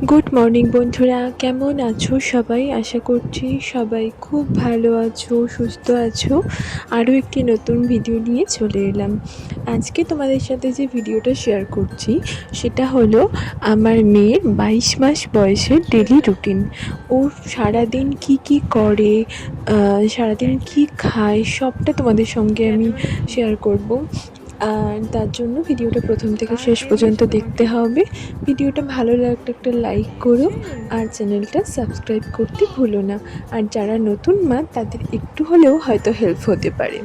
Good morning বন্ধুরা। কেমন আছো সবাই? আশা করছি সবাই খুব ভালো আছো, সুস্থ আছো। আরও একটি নতুন ভিডিও নিয়ে চলে এলাম। আজকে তোমাদের সাথে যে ভিডিওটা শেয়ার করছি, সেটা হলো আমার মেয়ের বাইশ মাস বয়সের ডেলি রুটিন ও সারাদিন কি কি করে সারাদিন কি খায়, সবটা তোমাদের সঙ্গে আমি শেয়ার করব। আর তার জন্য ভিডিওটা প্রথম থেকে শেষ পর্যন্ত দেখতে হবে। ভিডিওটা ভালো লাগলে একটা লাইক করো আর চ্যানেলটা সাবস্ক্রাইব করতে ভুলো না। আর যারা নতুন মা তাদের একটু হলেও হয়তো হেল্প হতে পারে।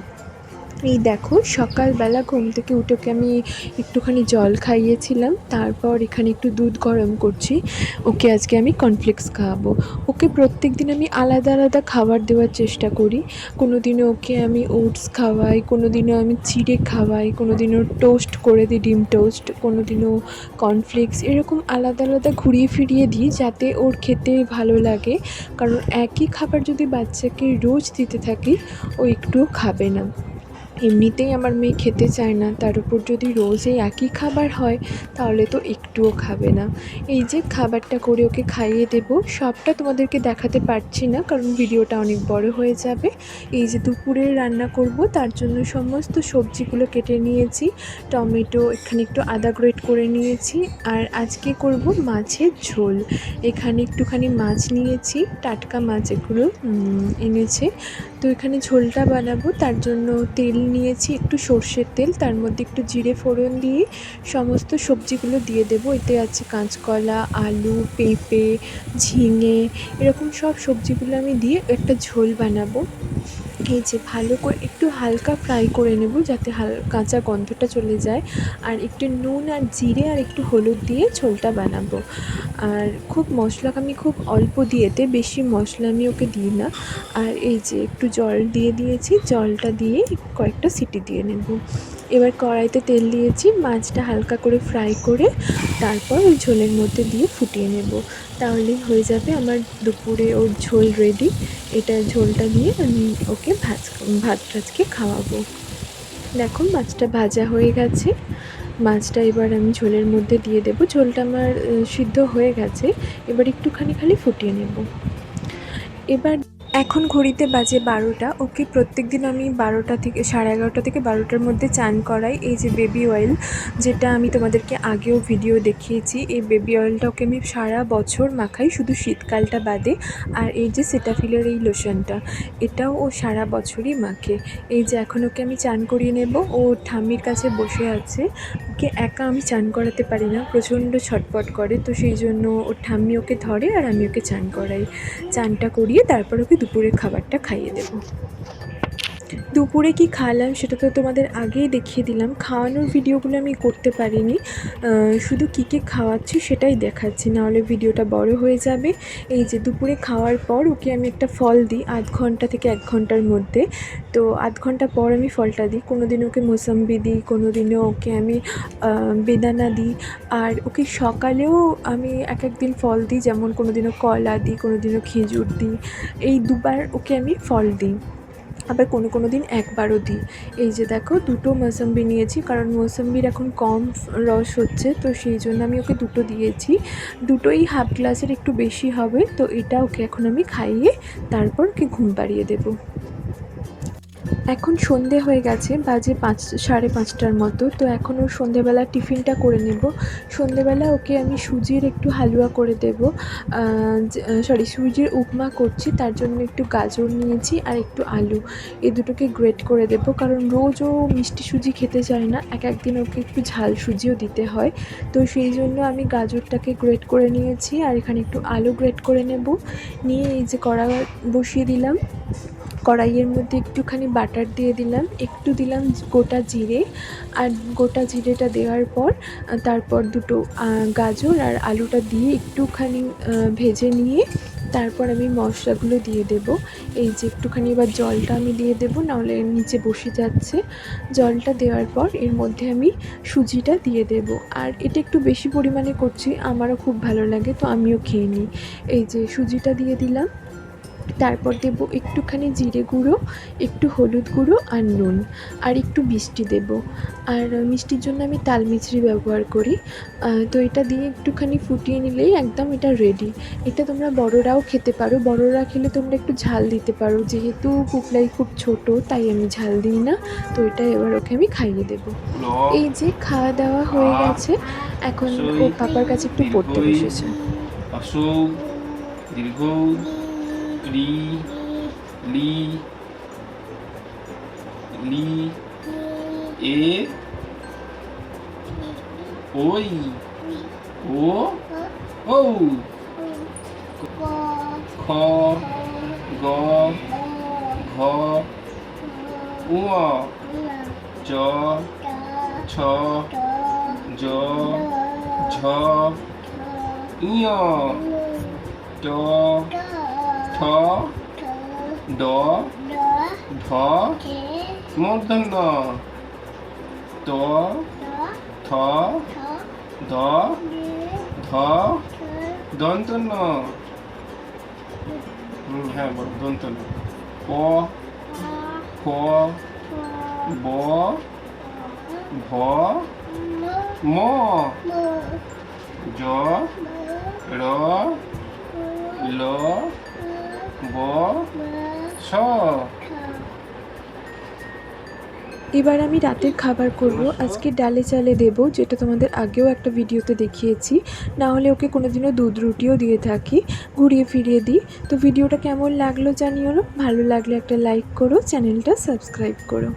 এই দেখো, সকালবেলা ঘুম থেকে উঠে ওকে আমি একটুখানি জল খাইয়েছিলাম, তারপর এখানে একটু দুধ গরম করছি, ওকে আজকে আমি কর্নফ্লেক্স খাওয়াবো। ওকে প্রত্যেক দিন আমি আলাদা আলাদা খাবার দেওয়ার চেষ্টা করি কোনো দিনও ওকে আমি ওটস খাওয়াই কোনো দিনও আমি চিড়ে খাওয়াই কোনো দিনও টোস্ট করে দিই, ডিম টোস্ট কোনো দিনও কর্নফ্লেক্স এরকম আলাদা আলাদা ঘুরিয়ে ফিরিয়ে দিই যাতে ওর খেতে ভালো লাগে, কারণ একই খাবার যদি বাচ্চাকে রোজ দিতে থাকি, ও একটুও খাবে না। এমনিতেই আমার মেয়ে খেতে চায় না, তার উপর যদি রোজ এই একই খাবার হয়, তাহলে তো একটুও খাবে না। এই যে খাবারটা করে ওকে খাইয়ে দেবো, সবটা তোমাদেরকে দেখাতে পারছি না, কারণ ভিডিওটা অনেক বড় হয়ে যাবে। এই যে দুপুরে রান্না করব, তার জন্য সমস্ত সবজিগুলো কেটে নিয়েছি, টমেটো, এখানে একটু আদা গ্রেট করে নিয়েছি, আর আজকে করব মাছের ঝোল। এখানে একটুখানি মাছ নিয়েছি, টাটকা মাছ এগুলো এনেছে। তো এখানে ঝোলটা বানাবো, তার জন্য তেল নিয়েছি একটু সর্ষের তেল, তার মধ্যে একটু জিরে ফোড়ন দিয়ে সমস্ত সবজিগুলো দিয়ে দেব। এতে আছে কাঁচকলা, আলু, পেঁপে, ঝিঙে, এরকম সব সবজিগুলো আমি দিয়ে একটা ঝোল বানাবো। এই যে ভালো করে একটু হালকা ফ্রাই করে নেব যাতে হাল, কাঁচা গন্ধটা চলে যায়। আর একটু নুন আর জিরে আর একটু হলুদ দিয়ে ঝোলটা বানাবো। আর খুব মশলা, আমি খুব অল্প দিয়েতে, বেশি মশলা আমি ওকে দিই না। আর এই যে একটু জল দিয়ে দিয়েছি, জলটা দিয়ে কয়েকটা সিটি দিয়ে নেব। এবার কড়াইতে তেল দিয়েছি, মাছটা হালকা করে ফ্রাই করে তারপর ওই ঝোলের মধ্যে দিয়ে ফুটিয়ে নেব। তাহলেই হয়ে যাবে আমার দুপুরে ওর ঝোল রেডি এটা ঝোলটা দিয়ে আমি ওকে ভাজ, ভাত টাজকে খাওয়াবো। দেখো মাছটা ভাজা হয়ে গেছে। মাছটা এবার আমি ঝোলের মধ্যে দিয়ে দেবো। ঝোলটা আমার সিদ্ধ হয়ে গেছে। এবার একটুখানি খালি ফুটিয়ে নেব। এবার এখন ঘড়িতে বাজে বারোটা। ওকে প্রত্যেক দিন আমি বারোটা থেকে, সাড়ে এগারোটা থেকে বারোটার মধ্যে চান করাই। এই যে বেবি অয়েল যেটা আমি তোমাদেরকে আগেও ভিডিও দেখিয়েছি, এই বেবি অয়েলটা ওকে আমি সারা বছর মাখাই, শুধু শীতকালটা বাদে। আর এই যে সেটাফিলের এই লোশনটা এটাও ও সারা বছরই মাখে। এই যে এখন ওকে আমি চান করিয়ে নেব। ও ঠাম্মির কাছে বসে আছে। ওকে একা আমি চান করাতে পারি না, প্রচণ্ড ছটপট করে, তো সেই জন্য ওর ঠাম্মি ওকে ধরে আর আমি ওকে চান করাই। চানটা করিয়ে তারপর ওকে দুপুরের খাবারটা খাইয়ে দেবো। দুপুরে কি খাওয়ালাম সেটা তো তোমাদের আগেই দেখিয়ে দিলাম। খাওয়ানোর ভিডিওগুলো আমি করতে পারিনি। শুধু কী কী খাওয়াচ্ছি সেটাই দেখাচ্ছি, নাহলে ভিডিওটা বড় হয়ে যাবে। এই যে দুপুরে খাওয়ার পর ওকে আমি একটা ফল দিই আধ ঘণ্টা থেকে এক ঘণ্টার মধ্যে। তো আধ ঘণ্টা পর আমি ফলটা দিই। কোনো দিন ওকে মোসাম্বি দিই কোনো দিনও ওকে আমি বেদানা দিই। আর ওকে সকালেও আমি এক এক দিন ফল দিই, যেমন কোনো দিনও কলা দিই কোনো দিনও খেজুর দিই। এই দুবার ওকে আমি ফল দিই। আবার কোনো কোনো দিন একবারও দিই। এই যে দেখো, দুটো মৌসম্বি নিয়েছি, কারণ মৌসম্বির এখন কম রস হচ্ছে, তো সেই জন্য আমি ওকে দুটো দিয়েছি। দুটোই হাফ গ্লাসের একটু বেশি হবে, তো এটা ওকে এখন আমি খাইয়ে তারপর ওকে ঘুম পাড়িয়ে দেবো। এখন সন্ধে হয়ে গেছে, বাজে পাঁচ, সাড়ে পাঁচটার মতো। তো এখন ওর সন্ধেবেলা টিফিনটা করে নেব। সন্ধেবেলা ওকে আমি সুজির একটু হালুয়া করে দেব। সরি সুজির উপমা করছি, তার জন্য একটু গাজর নিয়েছি আর একটু আলু। এই দুটোকে গ্রেট করে দেব, কারণ রোজ ও মিষ্টি সুজি খেতে চায় না। এক একদিন ওকে একটু ঝাল সুজিও দিতে হয়। তো সেই জন্য আমি গাজরটাকে গ্রেট করে নিয়েছি আর এখানে একটু আলু গ্রেট করে নেব। নিয়ে এই যে কড়া বসিয়ে দিলাম। কড়াইয়ের মধ্যে একটুখানি বাটার দিয়ে দিলাম, একটু দিলাম গোটা জিরে আর গোটা জিরেটা দেওয়ার পর, তারপর দুটো গাজর আর আলুটা দিয়ে একটুখানি ভেজে নিয়ে তারপর আমি মশলাগুলো দিয়ে দেব। এই যে একটুখানি এবার জলটা আমি দিয়ে দেবো, নাহলে নিচে বসে যাচ্ছে। জলটা দেওয়ার পর এর মধ্যে আমি সুজিটা দিয়ে দেব। আর এটা একটু বেশি পরিমাণে করছি, আমারও খুব ভালো লাগে, তো আমিও খেয়ে নিই। এই যে সুজিটা দিয়ে দিলাম। তারপর দেব একটুখানি জিরে গুঁড়ো একটু হলুদ গুঁড়ো আর নুন আর একটু মিষ্টি দেব। আর মিষ্টির জন্য আমি তাল মিছরি ব্যবহার করি। তো এটা দিয়ে একটুখানি ফুটিয়ে নিলেই একদম এটা রেডি এটা তোমরা বড়রাও খেতে পারো। বড়রা খেলে তোমরা একটু ঝাল দিতে পারো। যেহেতু পুপলাই খুব ছোট তাই আমি ঝাল দিই না। তো এটা এবার ওকে আমি খাইয়ে দেবো। এই যে খাওয়া দাওয়া হয়ে গেছে। এখন ও পাপার কাছে একটু পড়তে বসেছে। দীর্ঘ রি লি লি এ ওই ও ও খ গ ঘ উ চ ছ জ ঝ ইয় ট ঠ, ড ঢ মূর্ধন্য। ত, থ, দ, ধ, দন্তন্য। হ্যাঁ বলো, দন্তন্য। প ফ ব, ভ, ম, জ, র, ল ব স এবার আমি রাতের খাবার করব। আজকে ডালে চালে দেব যেটা তোমাদের আগেও একটা ভিডিওতে দেখিয়েছি। না হলে ওকে কোনোদিনও দুধ রুটিও দিয়ে থাকি ঘুরিয়ে ফিরিয়ে দিই। তো ভিডিওটা কেমন লাগল জানিও ভালো লাগলে একটা লাইক করো চ্যানেলটা সাবস্ক্রাইব করো।